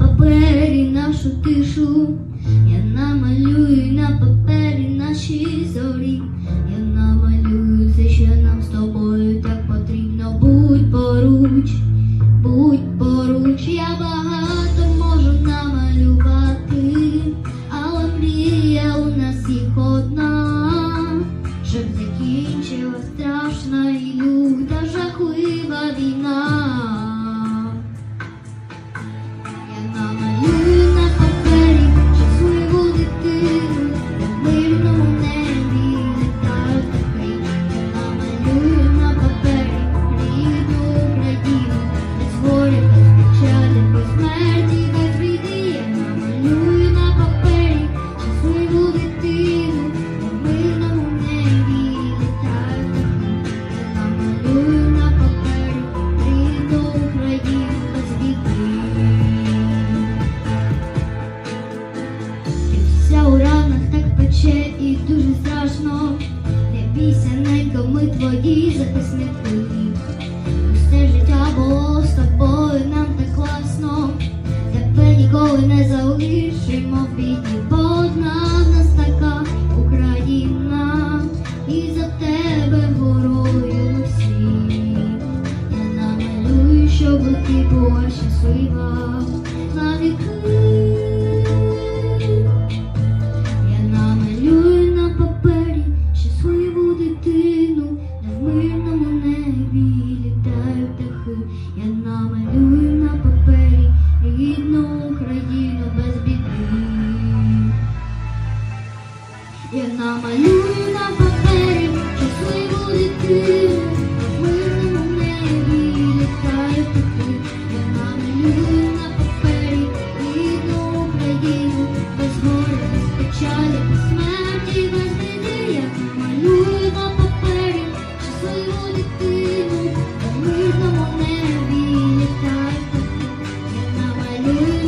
папері нашу тишу, я намалюю на папері наші зорі. записники. Усе життя було з тобою, нам так класно, тебе ніколи не залишимо в нас така Україна, і за тебе горою всі. Я намалюю, щоб ти була щаслива. Я намалюю папері щасливу дитину, в мирному небі літаю таки, я намалюю на папері рідну Україну, без горя, без смерті, без я намалюю папері щасливу дитину, в мирному небі я намалюю.